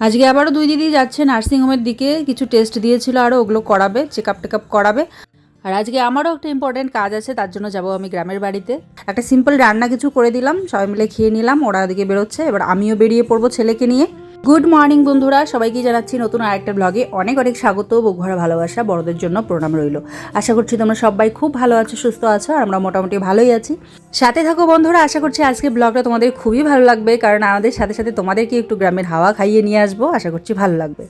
আজকে আবারও দুই দিদি যাচ্ছে নার্সিংহোমের দিকে, কিছু টেস্ট দিয়েছিল আরও ওগুলো করাবে চেক আপ টেক আপ করাবে। আর আজকে আমারও একটা ইম্পর্টেন্ট কাজ আছে, তার জন্য যাব আমি গ্রামের বাড়িতে। একটা সিম্পল রান্না কিছু করে দিলাম, সবাই মিলে খেয়ে নিলাম, ওরা ওদিকে বেরোচ্ছে, এবার আমিও বেরিয়ে পড়ব ছেলেকে নিয়ে। গুড মর্নিং বন্ধুরা। সবাইকে জানাচ্ছি নতুন আরেকটা ব্লগে অনেক অনেক স্বাগত বুকভরা ভালোবাসা। বড়দের জন্য প্রণাম রইল। আশা করছি তোমরা সবাই খুব ভালো আছো, সুস্থ আছো, আর আমরা মোটামুটি ভালোই আছি। সাথে থাকো বন্ধুরা, আশা করছি আজকে ব্লগটা তোমাদের খুবই ভালো লাগবে, কারণ আমাদের সাথে সাথে তোমাদেরকে একটু গ্রামের হাওয়া খাইয়ে নিয়ে আসব। আশা করছি ভালো লাগবে।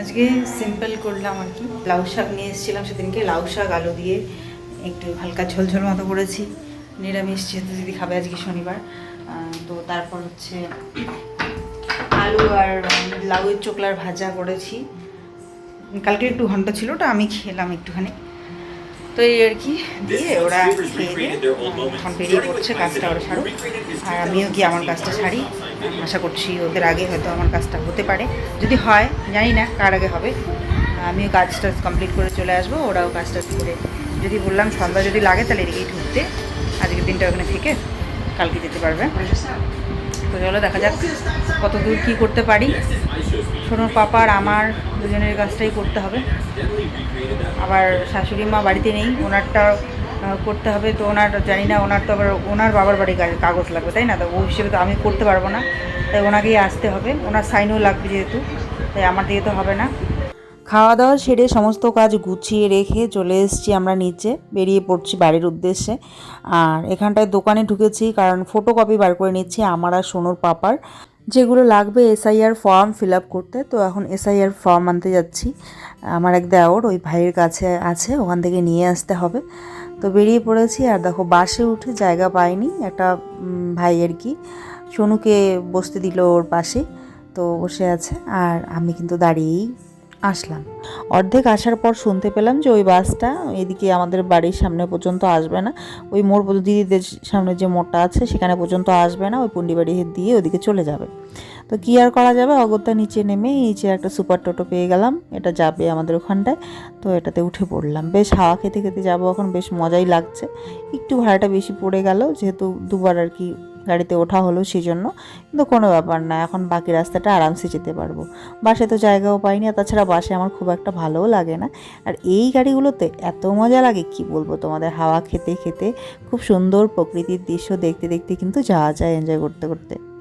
আজকে সিম্পল করলাম আর কি। লাউ শাক নিয়ে এসেছিলাম সেদিনকে। লাউ শাক, আলু দিয়ে একটু হালকা ঝোল ঝোল মতো করেছি। নিরামিষ যেহেতু যদি খাবে আজকে শনিবার। তো তারপর হচ্ছে আলু আর লাউয়ের চোকলার ভাজা করেছি। কালকে একটু ঘণ্টা ছিল ওটা আমি খেলাম একটুখানি। তো এই আর কি দিয়ে ওরা খেয়ে এখন বেরিয়ে পড়ছে কাজটা ওরা সারুক। আর আমিও কি আমার কাজটা সারি। আশা করছি ওদের আগে হয়তো আমার কাজটা হতে পারে। যদি হয় জানি না কার আগে হবে। আমিও কাজটা কমপ্লিট করে চলে আসব ওরাও কাজটা করে। যদি বললাম সন্ধ্যা যদি লাগে তাহলে এদিকেই ঢুকতে। আজকের দিনটা ওখানে থেকে কালকে যেতে পারবে। তো চলো দেখা যাক কত দূর কী করতে পারি। সোনোর পাপা আর আমার দুজনের কাজটাই করতে হবে। আবার শাশুড়ি মা বাড়িতে নেই, ওনারটা করতে হবে। তো ওনার জানি না, ওনার তো আবার, ওনার বাবার বাড়ি কাগজ লাগবে, তাই না? তো ও হিসেবে তো আমি করতে পারব না। তাই ওনাকেই আসতে হবে। ওনার সাইনও লাগবে যেহেতু, তাই আমার দিয়ে তো হবে না। খাওয়া দাওয়া সেরে সমস্ত কাজ গুছিয়ে রেখে চলে এসেছি আমরা নিচে, বেরিয়ে পড়ছি বাড়ির উদ্দেশ্যে। আর এখানটায় দোকানে ঢুকেছি কারণ ফটোকপি বার করে নিচ্ছি আমার আর সোনুর পাপার। যেগুলো লাগবে এসআইআর ফর্ম ফিল আপ করতে, তো এখন এসআইআর ফর্ম আনতে যাচ্ছি। আমার এক দেওর, ওই ভাইয়ের কাছে আছে, ওখান থেকে নিয়ে আসতে হবে। তো বেরিয়ে পড়েছি আর দেখো বাসে উঠে জায়গা পাইনি, একটা ভাই আর কি, সোনুকে বসতে দিল ওর পাশে, তো বসে আছে। আর আমি কিন্তু দাঁড়িয়েই আসলাম। অর্ধেক আসার পর শুনতে পেলাম যে ওই বাসটা এদিকে আমাদের বাড়ির সামনে পর্যন্ত আসবে না। ওই মোড় দিদিদের সামনে যে মোড়টা আছে সেখানে পর্যন্ত আসবে না, ওই পুন্ডিবাড়ি দিয়ে ওদিকে চলে যাবে। তো কী আর করা যাবে? অগত্যা নিচে নেমে নিচে একটা সুপার টোটো পেয়ে গেলাম। এটা যাবে আমাদের ওখানটায়। তো এটাতে উঠে পড়লাম। বেশ হাওয়া খেতে খেতে যাব এখন, বেশ মজাই লাগছে। একটু ভাড়াটা বেশি পড়ে গেল, যেহেতু দুবার আর কি গাড়িতে ওঠা হলো সেই জন্য কিন্তু কোনো ব্যাপার না, এখন বাকি রাস্তাটা আরামসে যেতে পারব। বাসে তো জায়গাও পাইনি আর তাছাড়া বাসে আমার খুব একটা ভালোও লাগে না। আর এই গাড়িগুলোতে এত মজা লাগে, কি বলব তোমাদের? হাওয়া খেতে খেতে, খুব সুন্দর প্রকৃতির দৃশ্য দেখতে দেখতে কিন্তু যাওয়া যায় এনজয় করতে করতে।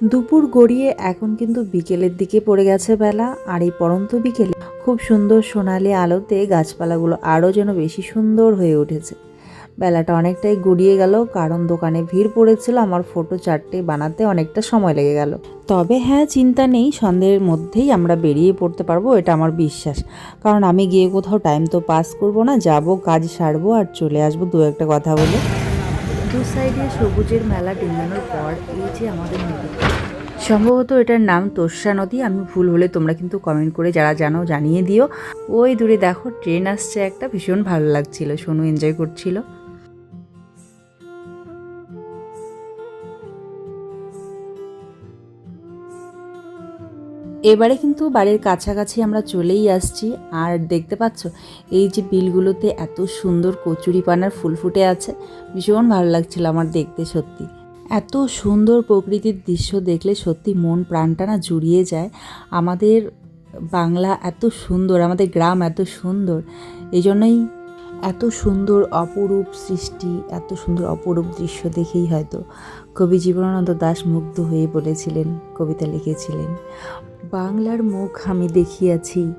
দুপুর গড়িয়ে এখন কিন্তু বিকেলের দিকে পড়ে গেছে বেলা, আর এই পরন্ত বিকেলে খুব সুন্দর সোনালি আলোতে গাছপালাগুলো আরও যেন বেশি সুন্দর হয়ে উঠেছে। বেলাটা অনেকটাই গড়িয়ে গেল, কারণ দোকানে ভিড় পড়েছিল, আমার ফটো চারটে বানাতে অনেকটা সময় লেগে গেল। তবে হ্যাঁ চিন্তা নেই, সন্ধ্যের মধ্যেই আমরা বেরিয়ে পড়তে পারব, এটা আমার বিশ্বাস। কারণ আমি গিয়ে কোথাও টাইম তো পাস করব না, যাব, কাজ সারবো, আর চলে আসব দু একটা কথা বলে। দু সাইডে সবুজের মেলা ডিঙানোর পর এই যে আমাদের নদী। সম্ভবত এটার নাম তোষা নদী। আমি ভুল হলে তোমরা কিন্তু কমেন্ট করে যারা জানো জানিয়ে দিও। ওই দূরে দেখো, ট্রেন আসছে একটা, ভীষণ ভালো লাগছিল সোনু এনজয় করছিল। এবারে কিন্তু বাড়ির কাছাকাছি আমরা চলেই আসছি। আর দেখতে পাচ্ছ, এই যে বিলগুলোতে এত সুন্দর কচুরি পানার ফুল ফুটে আছে। ভীষণ ভালো লাগছিল আমার দেখতে সত্যি। এত সুন্দর প্রকৃতির দৃশ্য দেখলে সত্যি মন প্রাণটা না জুড়িয়ে যায়। আমাদের বাংলা এত সুন্দর, আমাদের গ্রাম এত সুন্দর। এই জন্যই এত সুন্দর অপরূপ সৃষ্টি, এত সুন্দর অপরূপ দৃশ্য দেখেই হয়তো কবি জীবনানন্দ দাশ মুগ্ধ হয়ে বলেছিলেন, কবিতা লিখেছিলেন, বাংলার মুখ আমি দেখিয়াছি,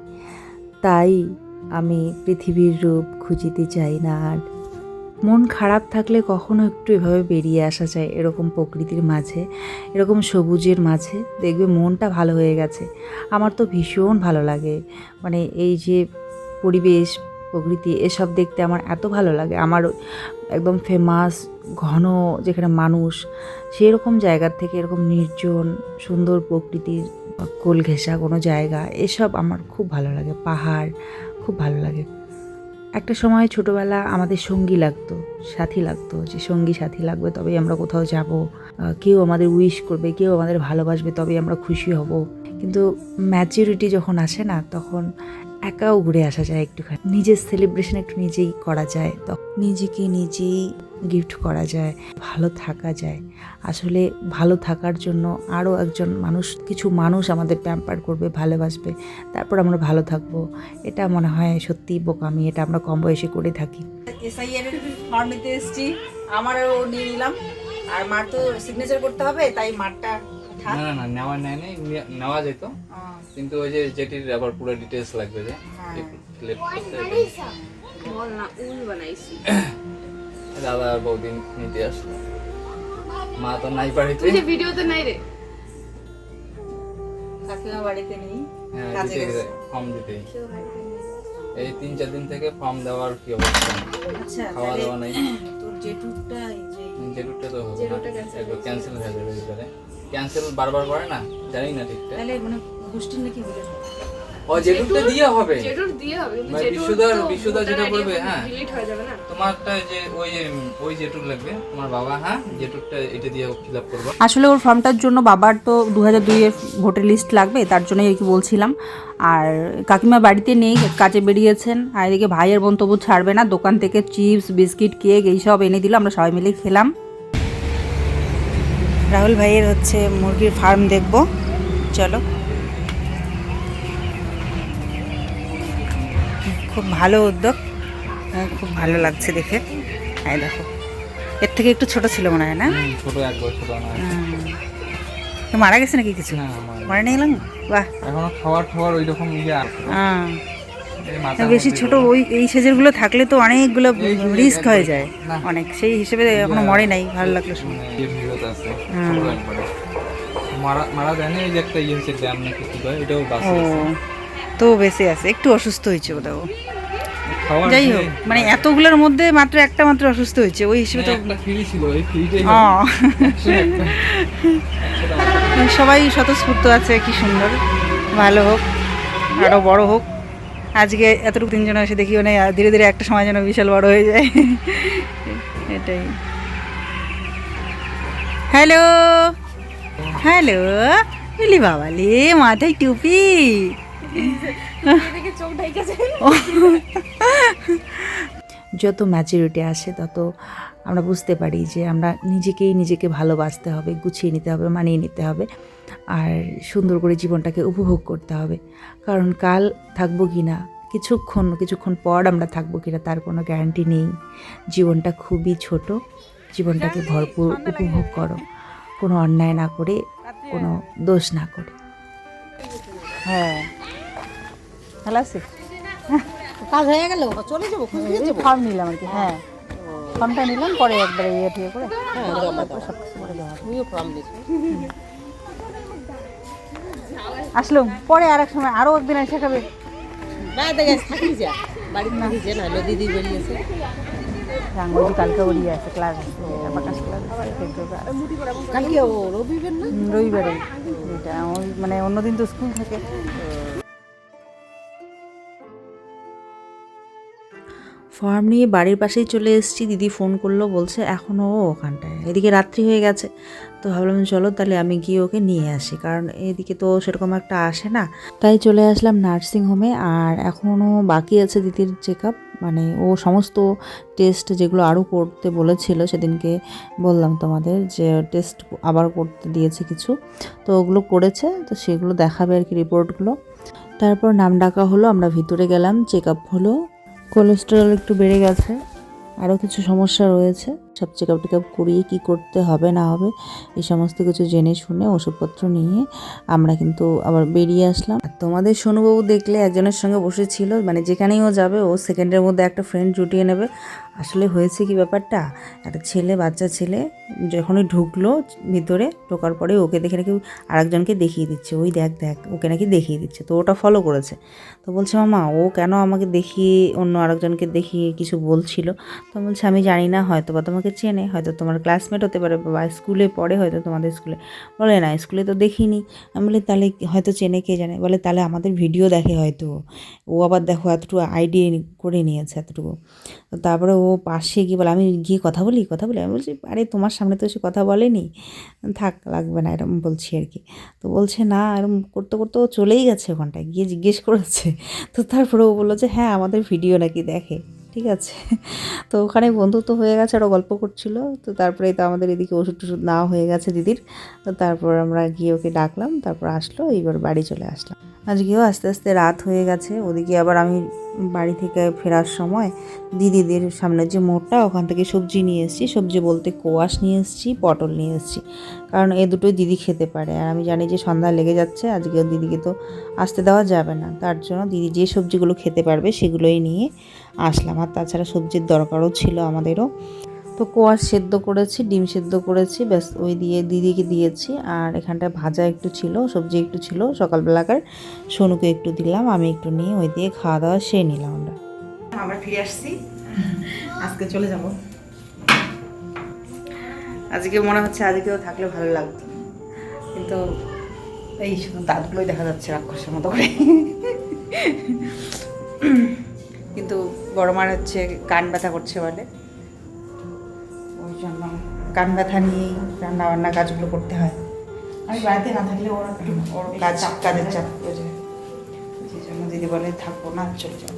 তাই আমি পৃথিবীর রূপ খুঁজিতে চাই না আর। মন খারাপ থাকলে কখনো একটু এভাবে বেরিয়ে আসা যায় এরকম প্রকৃতির মাঝে, এরকম সবুজের মাঝে। দেখবে মনটা ভালো হয়ে গেছে। আমার তো ভীষণ ভালো লাগে। মানে এই যে পরিবেশ প্রকৃতি, এসব দেখতে আমার এত ভালো লাগে। আমার একদম ফেমাস ঘন যেখানে মানুষ, সেরকম জায়গার থেকে এরকম নির্জন, সুন্দর প্রকৃতির কোল ঘেঁষা কোনো জায়গা, এসব আমার খুব ভালো লাগে। পাহাড়, খুব ভালো লাগে। একটা সময় ছোটবেলা আমাদের সঙ্গী লাগতো, সাথী লাগতো, যে সঙ্গী সাথী লাগবে তবেই আমরা কোথাও যাব। কেউ আমাদের উইশ করবে, কেউ আমাদের ভালোবাসবে তবেই আমরা খুশি হব। কিন্তু ম্যাচিউরিটি যখন আসে না, তখন একাও ঘুরে আসা যায় একটুখানি। নিজের সেলিব্রেশন একটু নিজেই করা যায়। তখন নিজেকে নিজেই গিফট করা যায়, ভালো থাকা যায়। আসলে ভালো থাকার জন্য আরও একজন মানুষ, কিছু মানুষ আমাদের প্যাম্পার করবে, ভালোবাসবে। তারপর আমরা ভালো থাকব। এটা মনে হয় সত্যিই বোকামি, এটা আমরা কম বয়সে করে থাকি। আমারও নিয়ে নিলাম। আর মার তো সিগনেচার করতে হবে, তাই মারটা না না না নেওয়া নেয় নেই নেওয়া যেত। কিন্তু ওই যে যেটির আবার পুরো ডিটেলস লাগবে যে। ফিল বল না উল বানাইছি। দাদা আর বৌদিন নিতে আসলো। মা তো নাই বাড়িতে। তুই যে ভিডিওতে নাই রে। কাকিমা বাড়িতে নেই হ্যাঁ কাজে গেছে। ফর্ম দিতেই এই তিন চার দিন থেকে ফর্ম দেওয়ার কি অবস্থা? আচ্ছা খাওয়া দাওয়া নাই? জেরুটটা তো হবে না ক্যান্সেল হয়ে যাবে ভিতরে। ক্যান্সেল বারবার করে না? জানি না ঠিকটা তাহলে মানে হোস্টেল নাকি বলে? ও দিয়ে হবে। জেটুর দিয়ে হবে মানে বিশুদার বিশুদা যেটা হ্যাঁ। delete হয়ে যাবে না। তোমারটা যে ওই যে ওই জেটুর লাগবে তোমার বাবা হ্যাঁ জেটুরটা এটা দিয়ে ফিল আপ করব। আসলে ওর ফর্মটার জন্য বাবার তো দু হাজার দুইয়ের ভোটার লিস্ট লাগবে তার জন্যই আর কি বলছিলাম। আর কাকিমা বাড়িতে নেই কাজে বেরিয়েছেন আর এদিকে ভাইয়ের বোন তবু ছাড়বে না দোকান থেকে চিপস বিস্কিট কেক এইসব এনে দিল আমরা সবাই মিলে খেলাম। রাহুল ভাইয়ের হচ্ছে মুরগির ফার্ম দেখব চলো। খুব ভালো উদ্যোগ। হ্যাঁ, খুব ভালো লাগছে দেখে। হ্যাঁ দেখো। এর থেকে একটু ছোট ছিল মনে হয় না? হুম, ছোট এক বছর না তো মারা গেছে নাকি কিছু? না মারা নেই গেলাম বাহ। এখনও খাওয়ার খাওয়ার ওই রকম বেশি ছোট ওই এই সাইজের থাকলে তো অনেকগুলো রিস্ক হয়ে যায়। অনেক। সেই হিসেবে এখনও মরে নাই। ভালো লাগল শুনে। মানে ইয়ে একবারে। মারা মারা দেয় না এই যে একটা ইয়ে হচ্ছে ড্যাম এটাও আছে তো বেঁচে আছে একটু অসুস্থ হয়েছে বোধহয় ও। খাওয়ার যাই হোক মানে এতগুলোর মধ্যে মাত্র একটা মাত্র অসুস্থ হয়েছে ওই হিসেবে তো সবাই স্বতঃস্ফূর্ত আছে কি সুন্দর ভালো হোক আরও বড় হোক। আজকে এতটুকু তিনজন এসে দেখি মানে ধীরে ধীরে একটা সময় যেন বিশাল বড় হয়ে যায়। এটাই। হ্যালো হ্যালো এলি বাবালি মাথায় টুপি। যত ম্যাচুরিটি আসে তত আমরা বুঝতে পারি যে আমরা নিজেকেই নিজেকে ভালোবাসতে হবে গুছিয়ে নিতে হবে মানিয়ে নিতে হবে আর সুন্দর করে জীবনটাকে উপভোগ করতে হবে। কারণ কাল থাকব কি না কিছুক্ষণ কিছুক্ষণ পর আমরা থাকব কি না তার কোনো গ্যারান্টি নেই। জীবনটা খুবই ছোট জীবনটাকে ভরপুর উপভোগ করো কোনো অন্যায় না করে কোনো দোষ না করে। হ্যাঁ। ভালো আছে কাজ হয়ে গেল? চলে যাব ফর্ম নিলাম আর কি হ্যাঁ। ফর্মটা নিলাম পরে একবারে ইয়ে ঠিয়ে করে হ্যাঁ জমা দাও। তুমিও ফর্ম আসলো পরে আর এক সময় আরও একদিন এসে খাবে। রাঙ্গজি কালকে ওরই আছে ক্লাস আছে ক্লাস কালকে রবিবার মানে অন্যদিন তো স্কুল থাকে। ফর্ম নিয়ে বাড়ির পাশেই চলে এসেছি। দিদি ফোন করল, বলছে এখনও ও ওখানটায়। এদিকে রাত্রি হয়ে গেছে। তো ভাবলাম, চলো তাহলে আমি গিয়ে ওকে নিয়ে আসি। কারণ এদিকে তো সেরকম একটা আসে না। তাই চলে আসলাম নার্সিং হোমে আর এখনও বাকি আছে দিদির চেক মানে ও সমস্ত টেস্ট যেগুলো আরও করতে বলেছিল সেদিনকে বললাম তোমাদের যে টেস্ট আবার করতে দিয়েছে কিছু। তো ওগুলো করেছে। তো সেগুলো দেখাবে আর কি রিপোর্টগুলো তারপর নাম ডাকা হলো, আমরা ভিতরে গেলাম। চেক আপ হলো। কোলেস্টেরল একটু বেড়ে গেছে, আরও কিছু সমস্যা রয়েছে। সব চেক আপ টেক আপ করিয়ে কী করতে হবে, না হবে, এই সমস্ত কিছু জেনে শুনে ওষুধপত্র নিয়ে আমরা কিন্তু আবার বেরিয়ে আসলাম। আর তোমাদের সোনুবাবু দেখলে একজনের সঙ্গে বসেছিল মানে যেখানেই ও যাবে, ও সেকেন্ডের মধ্যে একটা ফ্রেন্ড জুটিয়ে নেবে। আসলে হয়েছে কি ব্যাপারটা? একটা ছেলে, বাচ্চা ছেলে যখনই ঢুকলো ভিতরে, ঢোকার পরে ওকে দেখে নাকি আরেকজনকে দেখিয়ে দিচ্ছে। ওই দেখ দেখ, ওকে নাকি দেখিয়ে দিচ্ছে। তো ওটা ফলো করেছে। তো বলছে, মামা, ও কেন আমাকে দেখিয়ে, অন্য আরেকজনকে দেখিয়ে কিছু বলছিল? তো বলছে, আমি জানি না হয়তো বা তোমাকে চেনে, হয়তো তোমার ক্লাসমেট হতে পারে বা স্কুলে পড়ে, হয়তো তোমাদের স্কুলে বলে, না স্কুলে তো দেখিনি। আমি বলি, তাহলে হয়তো চেনে, কে জানে? বলে, তাহলে আমাদের ভিডিও দেখে হয়তো। ও আবার দেখো, এতটুকু আইডিয়া করে নিয়েছে এতটুকু। তো তারপরে ও পাশে গিয়ে বলে, আমি গিয়ে কথা বলি কথা বলি? আমি বলছি, আরে, তোমার সামনে তো এসে কথা বলেনি। থাক, লাগবে না এরকম বলছি আর কি। তো বলছে, না এরকম করতে করতে ও চলেই গেছে ওখানটায়, গিয়ে জিজ্ঞেস করেছে। তো তারপরে ও বলল যে হ্যাঁ আমাদের ভিডিও নাকি দেখে। ঠিক আছে। তো ওখানে বন্ধুত্ব হয়ে গেছে, আরও গল্প করছিল। তো তারপরে তো আমাদের এদিকে ওষুধ টষুধ নেওয়া হয়ে গেছে দিদির। তো তারপর আমরা গিয়ে ওকে ডাকলাম, তারপর আসলো, এইবার বাড়ি চলে আসলাম। আজকেও আস্তে আস্তে রাত হয়ে গেছে, ওদিকে আবার আমি বাড়ি থেকে ফেরার সময় দিদিদের সামনে যে মোড়টা, ওখান থেকে সবজি নিয়ে এসেছি। সবজি বলতে কোয়াশ নিয়ে এসেছি, পটল নিয়ে এসেছি। কারণ এ দুটোই দিদি খেতে পারে। আর আমি জানি যে সন্ধ্যা লেগে যাচ্ছে আজকেও দিদিকে তো আসতে দেওয়া যাবে না। তার জন্য দিদি যে সবজিগুলো খেতে পারবে সেগুলোই নিয়ে আসলাম। আর তাছাড়া সবজির দরকারও ছিল আমাদেরও। তো কোয়াশ সেদ্ধ করেছি, ডিম সেদ্ধ করেছি, ব্যাস ওই দিয়ে দিদিকে দিয়েছি। আর এখানটায় ভাজা একটু ছিল, সবজি একটু ছিল, সকালবেলাকার সোনুকে একটু দিলাম, আমি একটু নিয়ে ওই দিয়ে খাওয়া দাওয়া সেরে নিলাম আমরা। আমরা ফিরে আসছি। আজকে চলে যাব। আজকে মনে হচ্ছে আজকেও থাকলে ভালো লাগতো। কিন্তু এই শুধু দাঁতগুলোই দেখা যাচ্ছে রাক্ষসের মতো করে। কিন্তু বড় মার হচ্ছে কান ব্যথা করছে বলে কান ব্যথা নিয়েই রান্না বান্না কাজগুলো করতে হয়। আমি বাড়িতে না থাকলে ওর একটু ওর কাজ কাজের চাপ পড়ে যায়। সেই জন্য দিদি বলে থাকব না চলে যাব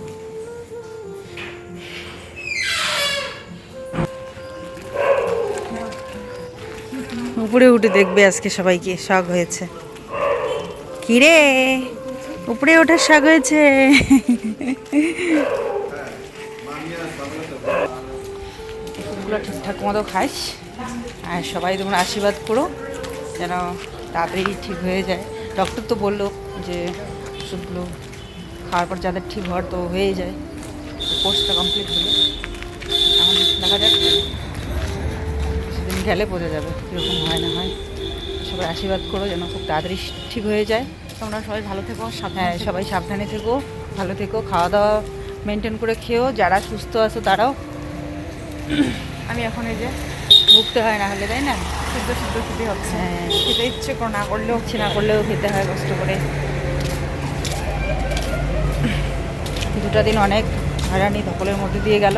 উপরে উঠে দেখবে আজকে সবাইকে শখ হয়েছে। কিরে? উপরে ওঠার শখ হয়েছে। ঠিকঠাক মতো খাইস? আর সবাই তোমরা আশীর্বাদ করো যেন তাড়াতাড়ি ঠিক হয়ে যায়। ডক্টর তো বলল যে ওষুধগুলো খাওয়ার পর যাদের ঠিক হওয়ার তো হয়ে যায়। কোর্সটা কমপ্লিট হলে। এখন দেখা যাক সেদিন গেলে বোঝা যাবে কীরকম হয় না হয়। সবাই আশীর্বাদ করো যেন খুব তাড়াতাড়ি ঠিক হয়ে যায়। তোমরা সবাই ভালো থেকো হ্যাঁ সবাই সাবধানে থেকো ভালো থেকো খাওয়া দাওয়া মেনটেন করে খেয়েও যারা সুস্থ আছো তারাও। আমি এখন এই যে ভুগতে হয় না হলে তাই না? সিদ্ধ সিদ্ধ খেতে হচ্ছে হ্যাঁ। খেতে ইচ্ছে করে না করলেও ইচ্ছে না করলেও খেতে হয় কষ্ট করে। দুটা দিন অনেক হয়রানি ধকলের মধ্যে দিয়ে গেল।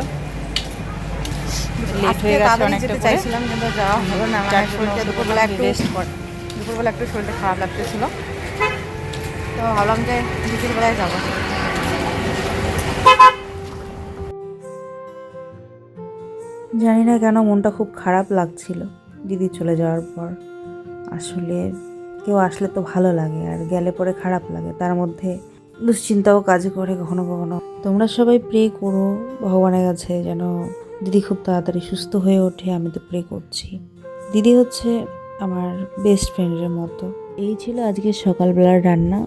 লেট হয়ে গেছে অনেকটা চাইছিলাম কিন্তু যাওয়া হলো না। দুপুরবেলা একটু রেস্ট কর। দুপুরবেলা একটু শরীরটা খারাপ লাগতেছিল। তো ভাবলাম যে বিকেলবেলায় যাব। জানি না কেন মনটা খুব খারাপ লাগছিল দিদি চলে যাওয়ার পর। আসলে কেউ আসলে তো ভালো লাগে আর গেলে পরে খারাপ লাগে, তার মধ্যে দুশ্চিন্তাও কাজ করে কখনো কখনো। তোমরা সবাই প্রে করো, ভগবানের কাছে যেন দিদি খুব তাড়াতাড়ি সুস্থ হয়ে ওঠে, আমি তো প্রে করছি। দিদি হচ্ছে আমার বেস্ট ফ্রেন্ডের মতো। এই ছিল আজকে সকালবেলার রান্না।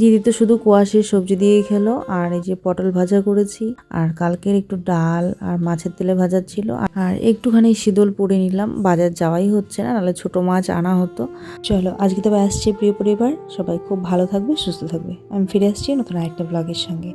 দিদি তো শুধু কোয়াশের সবজি দিয়েই খেলো, আর এই যে পটল ভাজা করেছি, আর কালকের একটু ডাল আর মাছের তেলে ভাজা ছিল। আর একটুখানি শীতল পরে নিলাম, বাজার যাওয়াই হচ্ছে না, নাহলে ছোট মাছ আনা হতো। চলো, আজকে তবে আসছি প্রিয় পরিবার, সবাই খুব ভালো থাকবে, সুস্থ থাকবে। আমি ফিরে আসছি নতুন আরেকটা ব্লগের সঙ্গে।